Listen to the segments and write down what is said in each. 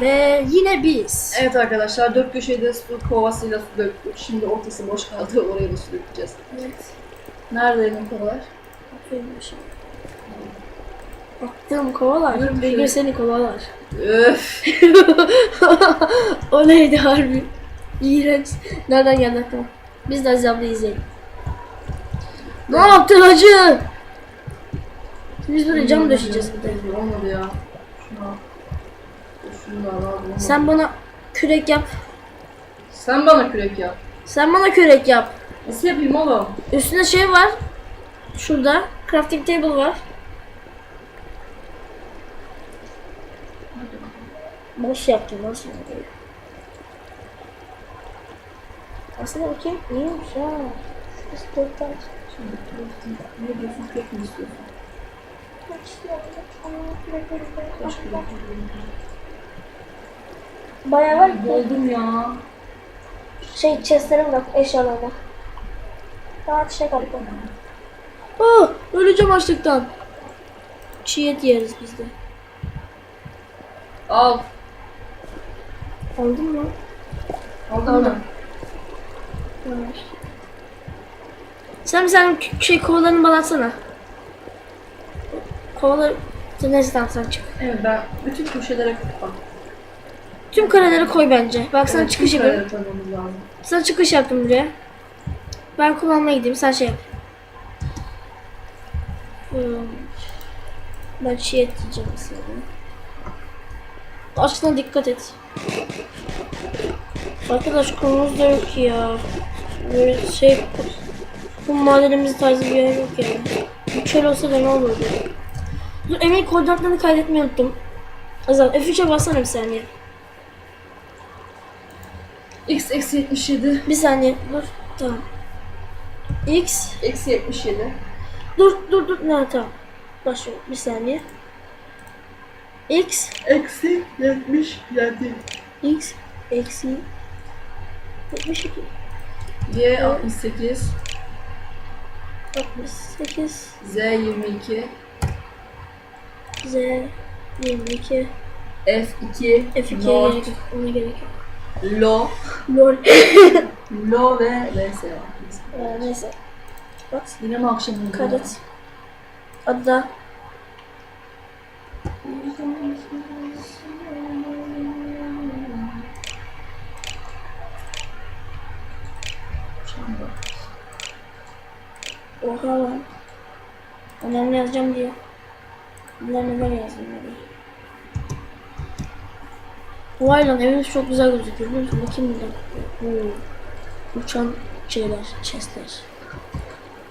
Ve yine biz. Evet arkadaşlar dört köşede su kovasıyla su döktük. Şimdi ortası boş kaldı oraya da su dökeceğiz. Evet. Nerede benim kovalar? Aferin şimdi. Attığım kovalar. Bir gün seni kovalar. Öf. o neydi harbi? İğrenç. Nereden geldi aklıma? Biz de Aziz ablayı izleyelim. Ne yaptın hacı? Biz böyle cam döşeceğiz bir de. Olmadı ya. Şuna. Sen bana kürek yap. Sen bana kürek yap. Sen bana kürek yap. Nasıl yapayım oğlum? Üstünde şey var. Şurada. Crafting table var. Boş yaptım nasıl oluyor? Aslında bakayım iyiymiş ha. Şurası dört tane. Şimdi crafting. Ne diyorsun? Kürek mi istiyorsun? Başka bir şey Bayağı var. Doldum ya. Şey chestlerim bak eşyalarda. Daha şey kaldı. Oh, öleceğim açlıktan. Çiğ et yeriz biz de. Al. Aldın mı? Aldın Aldım. mı? Var. Sen sen şey kovalarını bana atsana. Kovaları... Neyse tamam sen çık. Evet ben bütün köşelere bak. Tüm kareleri koy bence. Bak sana Evet, çıkış lazım. Sana çıkış yaptım buraya. Ben kullanmaya gideyim. Sen şey yap. Hmm. Ben çiğ et yiyeceğim aslında. Aşkına dikkat et. Arkadaş konumuz da yok ya. Böyle şey... Bu madenimiz tarzı bir yer yok yani. Bu çöl olsa da ne olurdu? Dur Emel koordinatlarını kaydetmeyi unuttum. Azal F3'e bassana bir saniye. X eksi 77. Bir saniye dur. Tamam. X Eksi 77. Dur dur dur. Ne tamam. Başlıyorum. Bir saniye. X Eksi 77. X eksi 72 Y 68. 68 Z 22. Z 22 F2. F2'ye North, gerek yok. Ona gerek yok. Lo. Lol. Lo ve VS. Ee, neyse. Bak. Yine mi akşam Kaydet. Adı da Oha lan. Önemli yazacağım diye. Bunlar neler yazdım böyle. Vay lan evimiz çok güzel gözüküyor biliyor musun? Bakayım buradan. Oo. Uçan şeyler, chestler.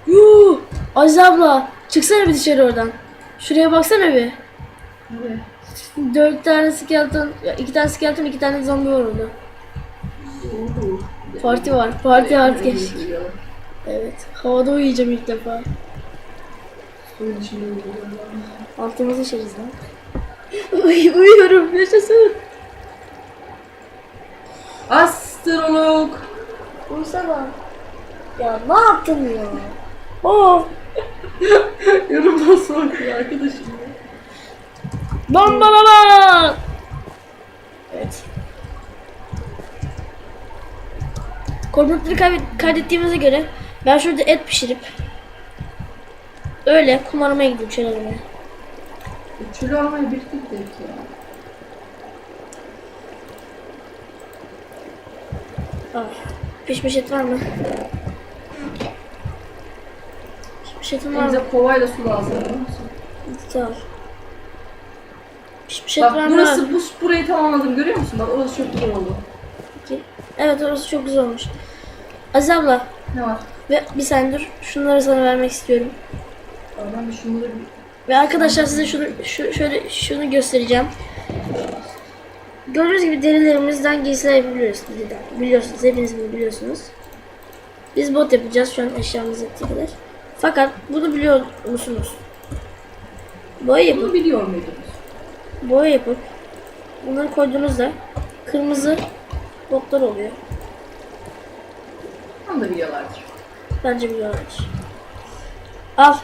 Yuh! Aziz abla çıksana bir dışarı oradan. Şuraya baksana bir. Evet. Dört tane skeleton, iki tane skeleton, iki tane zombi var orada. Parti var. Parti artık geç. Uyuyor. Evet. Havada uyuyacağım ilk defa. Altımızı işeriz lan. Uy, uyuyorum. Yaşasın. Astrolog. Uyusana. Ya ne yaptın ya? Oh. Yorumdan sonra ya arkadaşım. Bam bam bam. Evet. Koordinatları kaydettiğimize göre ben şurada et pişirip öyle gideyim şöyle aramaya. Çölü almaya birlikte gidelim ya. Ah. Pişmiş et var mı? Pişmiş etim var mı? Bize kovayla su lazım? Tamam. Pişmiş et Bak var mı? burası bu burayı tamamladım görüyor musun? Bak orası çok güzel oldu. Peki. Evet orası çok güzel olmuş. Aziz abla Ne var? ve bir saniye dur. Şunları sana vermek istiyorum. Aa, Ben de şunları bir Ve arkadaşlar size şunu şu, şöyle şunu göstereceğim. Gördüğünüz gibi derilerimizden giysiler yapabiliyoruz. Biliyorsunuz. Hepiniz bunu biliyorsunuz. Biz bot yapacağız şu an eşyamız yettiği kadar. Fakat bunu biliyor musunuz? Boya yapıp, bunu biliyor muydunuz? boya yapıp bunları koyduğunuzda kırmızı botlar oluyor. Onu da biliyorlardır. Bence biliyorlar. Al.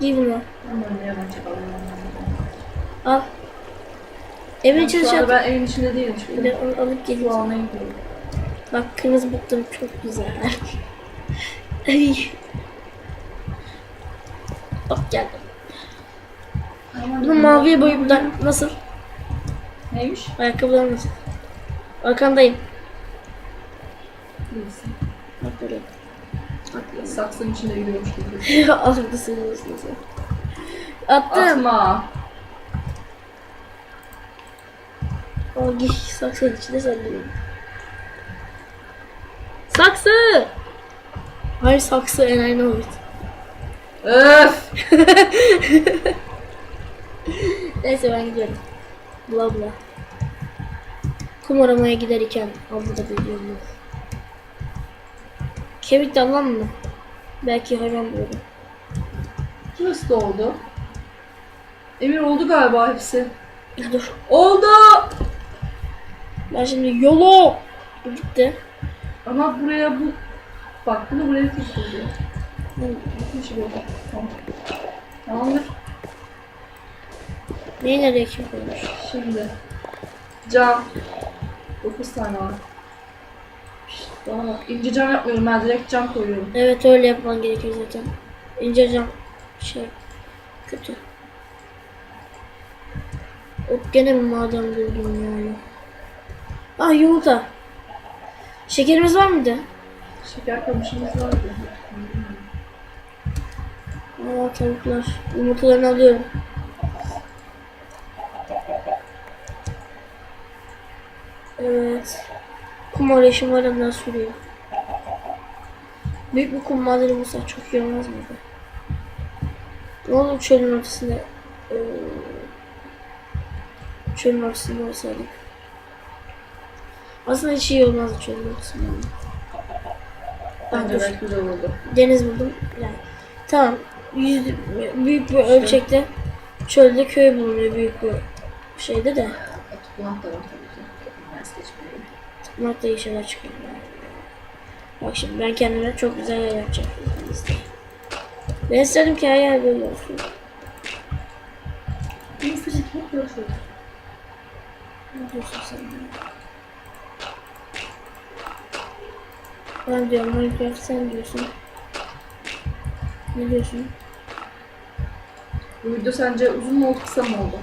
Giy bunu. Al. Evin içine şey ben evin içinde değilim çünkü. de onu alıp Bu geleceğim. alana gidiyorum. Bak kırmızı bıktım çok güzel. Ay. Bak geldim. Bunu maviye boyayıp da nasıl? Neymiş? Ayakkabılar nasıl? Arkandayım. Neyse. Bak böyle. Saksının içinde yürüyormuş gibi. Alırdı sığınıyorsunuz ya. Attım. Atma. Giy saksının içinde sanıyorum. Saksı! Hayır saksı enayi hobbit. Öf! Neyse ben gidiyorum. Bla bla. Kum aramaya giderken abla da biliyorum. Kemik de alan mı? Belki hayvan bulurum. Nasıl oldu? Emir oldu galiba hepsi. Dur. Oldu! Ben şimdi yolo. Bu Gitti. Ama buraya bu... Bak bunu buraya koyuyor? Gitmiş böyle. Tamam. Tamamdır. Neyi nereye kim koymuş? Şimdi. Cam. 9 tane var. Şşt, bana bak. İnce cam yapmıyorum ben direkt cam koyuyorum. Evet öyle yapman gerekiyor zaten. İnce cam şey kötü. Hop gene mi maden buldum ya? Ah yumurta. Şekerimiz var mıydı? Şeker kamışımız vardı. Aa tavuklar. Yumurtalarını alıyorum. Evet. Kum arayışım var ondan sürüyor. Büyük bir kum madeni bulsak çok iyi olmaz mıydı? Ne olur çölün ortasında eee, çölün ortasında olsaydık. Aslında hiç iyi olmazdı çölün ortasında. Ben Bence dur. belki güzel oldu. Deniz buldum. Yani tamam. Yüz, büyük bir ölçekte çölde köy bulunuyor büyük bir şeyde de. Tutmak da var tabii ki. İyi şeyler çıkıyor. Bak şimdi ben kendime çok güzel yer yapacağım. Ben istedim ki her yer böyle olsun. Neyse çok görüşürüz. Ne diyorsun sen? Ben diyorum Minecraft sen diyorsun. Ne diyorsun? Bu video sence uzun mu oldu kısa mı oldu?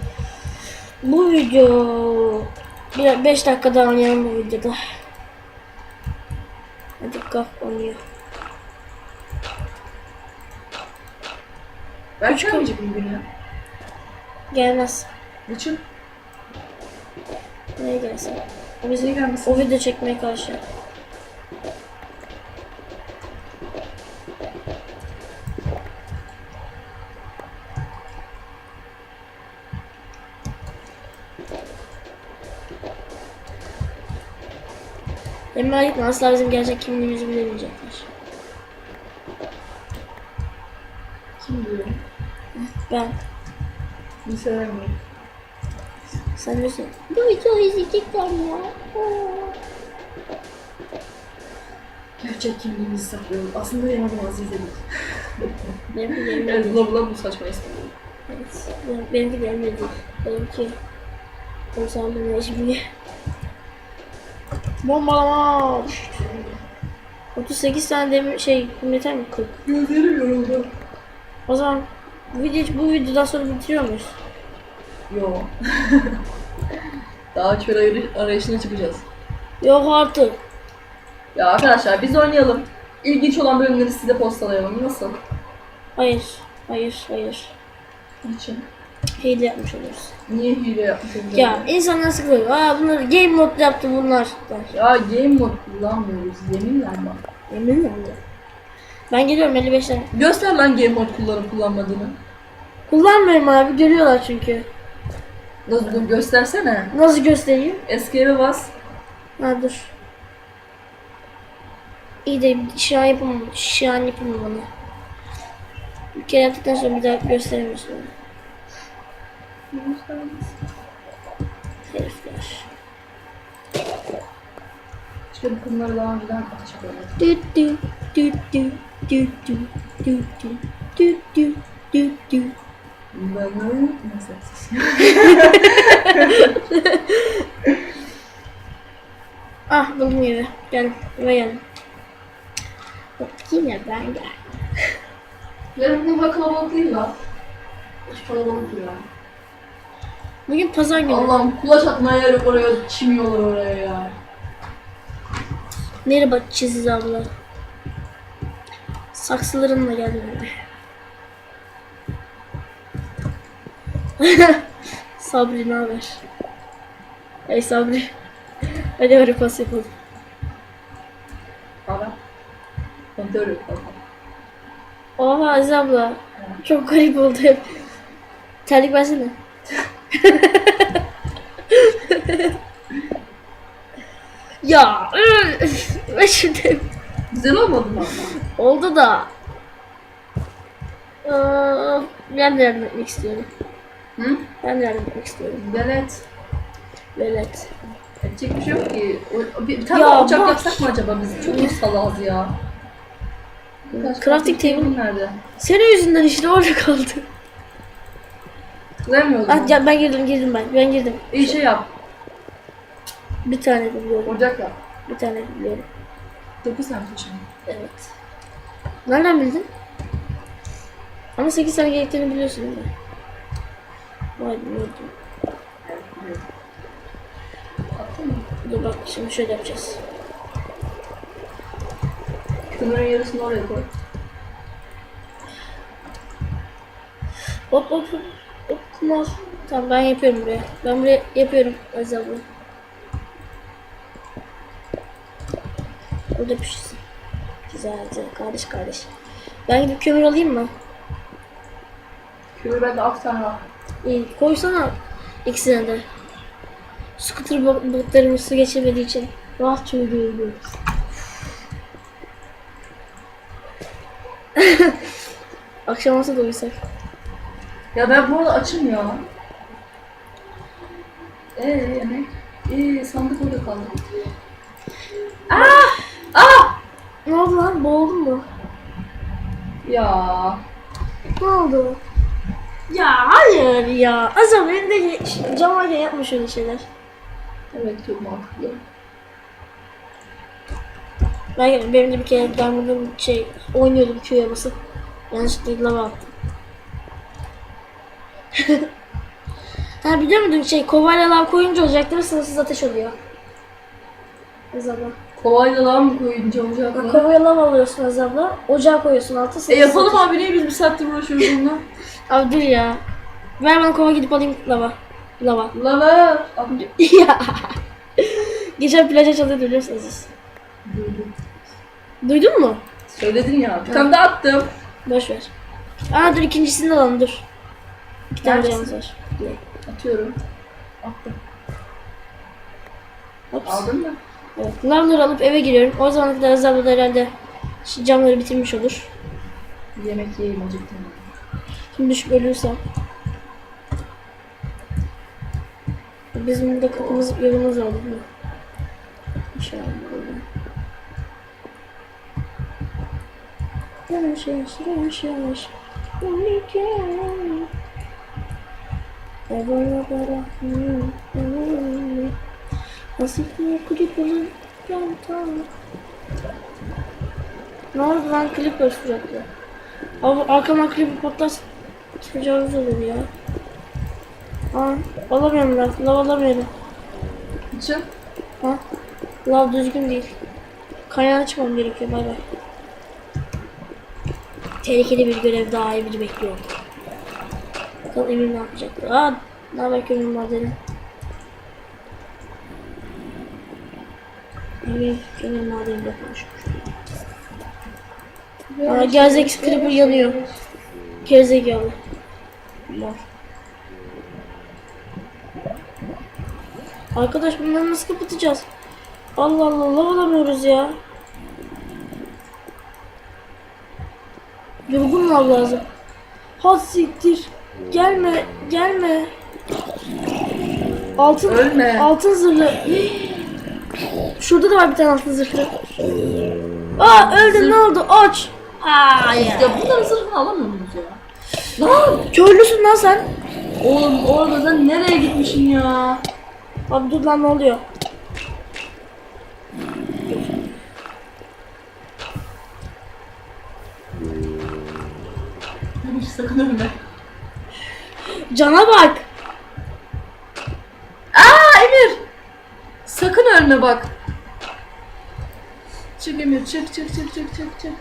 Bu video 5 dakika daha oynayalım bu videoda. Hadi kalk oynuyor. Ben mi bugün ya? Gelmez. Niçin? Nereye gelsin? O bizi gelmesin. o video çekmeye karşı. Ve merak etme asla bizim gerçek kimliğimizi bilemeyecekler. Kim diyor? Ben. Bir sevmiyorum. Sen misin? Bu video izleyecekler ya. Gerçek kimliğimizi saklıyoruz. Aslında yanımda az izledik. Benim kimliğim Yani bula bula bu saçma istedim. Evet. Benim kimliğim değil. Benimki. O zaman ben şimdi Bombalama. 38 tane demir şey kum yeter mi? 40. Gözlerim yoruldu. O zaman bu, video, bu videodan sonra bitiriyor muyuz? Yo. Daha çöl arayı- arayışına çıkacağız. Yok artık. Ya arkadaşlar biz oynayalım. İlginç olan bölümleri size postalayalım. Nasıl? Hayır. Hayır. Hayır. Niçin? Hile yapmış oluruz. Niye hile yapmış olacağız? Ya insanlar sıkılıyor. Aa bunları game mode yaptı bunlar. der. Ya game mode kullanmıyoruz. Yeminle bak. Emin miyim? Ben geliyorum 55 tane. Göster lan game mode kullanıp kullanmadığını. Kullanmıyorum abi görüyorlar çünkü. Nasıl göstersene. Nasıl göstereyim? Eski eve bas. Ha dur. İyi de şu an yapamam. Şu an yapamam onu. Bir kere yaptıktan sonra bir daha gösteremiyorsun. Herifler. İşte bu konuları daha önceden açık öğrettim. Düt düt düt düt düt düt düt düt düt düt düt düt. Ben ne Neyse. Ah buldum evi. Gel geldim. Bak yine ben gel. Yarın bu kalabalık değil la. Hiç kalabalık ya. Bugün pazar günü. Allah'ım kulaç atmaya yer yok oraya, çimiyorlar oraya ya. Merhaba Çiziz abla. Saksılarımla geldim. Sabri ne haber? Hey Sabri. Hadi öyle pas yapalım. Ben de öyle yapalım. Oha Aziz abla. Çok garip oldu hep. Terlik versene. ya. Ver şimdi. Güzel olmadı mı? Oldu da. Aa, ben de yardım etmek istiyorum. Hı? Ben de yardım etmek istiyorum. Evet. Velet. Edecek bir şey yok ki. O, bir, bir tane Ya ocak bak. yapsak mı acaba biz? Çok mu salaz ya? Crafting table. nerede? Senin yüzünden işte orada kaldı. Tıklayamıyordum. Ah, ya ben girdim girdim ben. Ben girdim. İyi şey yap. Bir tane biliyorum. Ocak yap. Bir tane biliyorum. 9 tane taşın. Evet. Nereden bildin? Ama 8 tane gerektiğini biliyorsun değil mi? Vay bilmiyordum. Dur bak şimdi şöyle yapacağız. Kömürün yarısını oraya koy. Hop hop hop. Kumar. Tamam ben yapıyorum buraya. Ben buraya yapıyorum Aziz abla. Burada pişsin. Güzel güzel. Kardeş kardeş. Ben gidip kömür alayım mı? Kömür bende 6 tane var. İyi. Koysana ikisine de. Scooter botlarımız su geçirmediği için rahatça yürüyebiliyoruz. Akşam olsa da uyusak. Ya ben bu arada açım ya. Eee yemek? Eee sandık orada kaldı. Ah! Ah! Ne oldu lan? Boğuldun mu? Ya. Ne oldu? Ya hayır ya. Azam elinde cam varken yapma şöyle şeyler. Evet çok mantıklı. Ben benim de bir kere ben burada şey oynuyordum Q'ya basıp yanlışlıkla lava attım. Ha biliyor muydun şey kovayla lav koyunca ocaklara sınırsız ateş oluyor. Azabla. Kovayla lan mı koyunca olacak mı? kovaya lav alıyorsun Azabla. Ocağa koyuyorsun altı sınırsız E yapalım ateş. abi niye biz bir saattir uğraşıyoruz bununla? Abi dur ya. Ver bana kova gidip alayım lava. Lava. Lava. ya. Geçen plaja çalıyordu biliyorsun Aziz. Duydun mu? Söyledin ya. Bir tane daha attım. Boş ver. Aa dur ikincisini de alalım dur. İki tane canımız var. Atıyorum. Attım. Hops. Aldın mı? Evet. Lavları alıp eve giriyorum. O zamana kadar Azabla da herhalde şu camları bitirmiş olur. Bir yemek yiyeyim acıktım. Şimdi düşüp ölürsem. Bizim burada kapımız yolumuz mi? İnşallah böyle. Yavaş yavaş yavaş yavaş. Nasıl klip? Ben tamam. Ne oldu lan klip var sürekli. Abi arkamdan klipi patlarsa tecavüz olur ya. Aa, alamıyorum ben. Lav alamıyorum. İçin. Ha? Lav düzgün değil. Kaynağına çıkmam gerekiyor. Bay bay. Tehlikeli bir görev daha Emir bekliyor. Bakalım Emir ne yapacaktı? Aa, ne haber kömür madeni? Emir kömür madeniyle konuşmuş. Aa, gerzek creeper yanıyor. Gerizekalı. Var. Arkadaş bunları nasıl kapatacağız? Allah Allah lav alamıyoruz ya. Durgun lav lazım. Ha siktir. Gelme, gelme. Altın, Ölme. altın zırhlı. Şurada da var bir tane altın zırhlı. Aa öldüm ne oldu? Aç. Hayır. Ya bunların zırhını alamıyor muyuz ya? Lan! Köylüsün lan sen. Oğlum orada da nereye gitmişsin ya? Abi dur lan ne oluyor? Sakın ölme. Cana bak. Aa Emir! Sakın ölme bak. Çık Emir çık çık çık çık çık çık.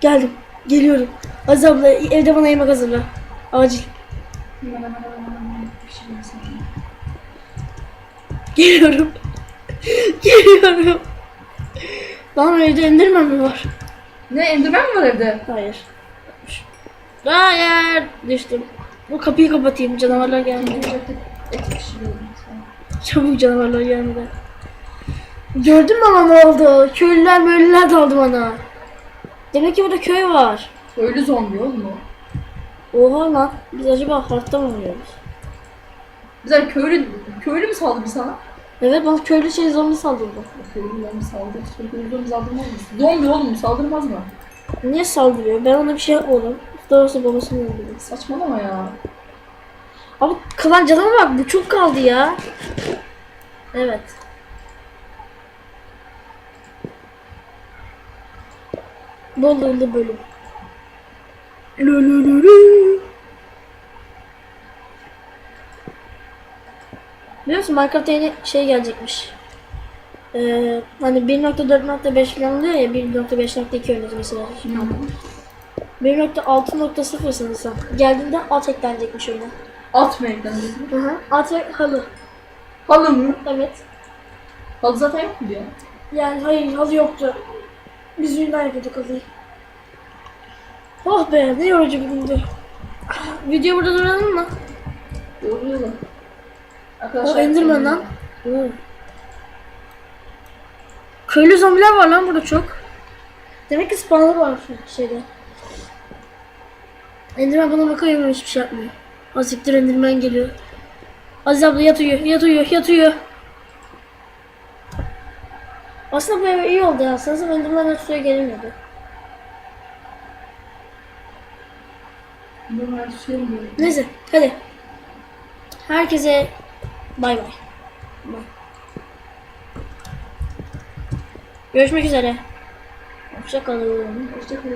Geldim. Geliyorum. Aziz abla evde bana yemek hazırla. Acil. Geliyorum. Geliyorum. Lan evde indirmem mi var? Ne Enderman mi var evde? Hayır. Hayır. Düştüm. Bu kapıyı kapatayım canavarlar pişiriyorum. Çabuk canavarlar gelmeden. Gördün mü ama ne oldu? Köylüler möylüler daldı bana. Demek ki burada köy var. Köylü zombi oğlum o. Oha lan. Biz acaba hartta mı oynuyoruz? Güzel köylü, köylü mü saldırdı sana? Evet bana köylü şey zombi saldırdı. Köylü zombi saldırdı. Köylü zombi saldırmaz mı? Zombi oğlum saldırmaz mı? Niye saldırıyor? Ben ona bir şey yapmadım. Doğrusu babasını öldürdüm. Saçmalama ya. Abi kalan canıma bak bu çok kaldı ya. Evet. Bol bölüm bölüm. Lü lü lü lü. Biliyor musun Minecraft'ta yeni şey gelecekmiş. Ee, hani 1.4.5 falan oluyor ya 1.5.2 oynuyoruz mesela. 1.6.0 sanırsam. Geldiğinde alt eklenecekmiş oyuna. At mı eklendi? Hı hı. At ve halı. Halı mı? Evet. Halı zaten yok mu diyor. Yani hayır halı yoktu. Biz oyundan yapıyorduk halıyı. Oh be ne yorucu bir gündü. Video burada duralım mı? Doğru yolu. O Arkadaşlar. Enderman lan. Oo. Köylü zombiler var lan burada çok. Demek ki spawner var şu şeyde. Enderman bana bakıyor ama hiçbir şey yapmıyor. Aziktir Enderman geliyor. Aziz abla yat uyu, yat. Aslında bu ev iyi oldu ya. Sanırsam Enderman'dan suya gelemiyordu. Bunlar şey? Neyse hadi. Herkese bay bay. Bay. Görüşmek üzere. Hoşça kalın. Hoşçakalın.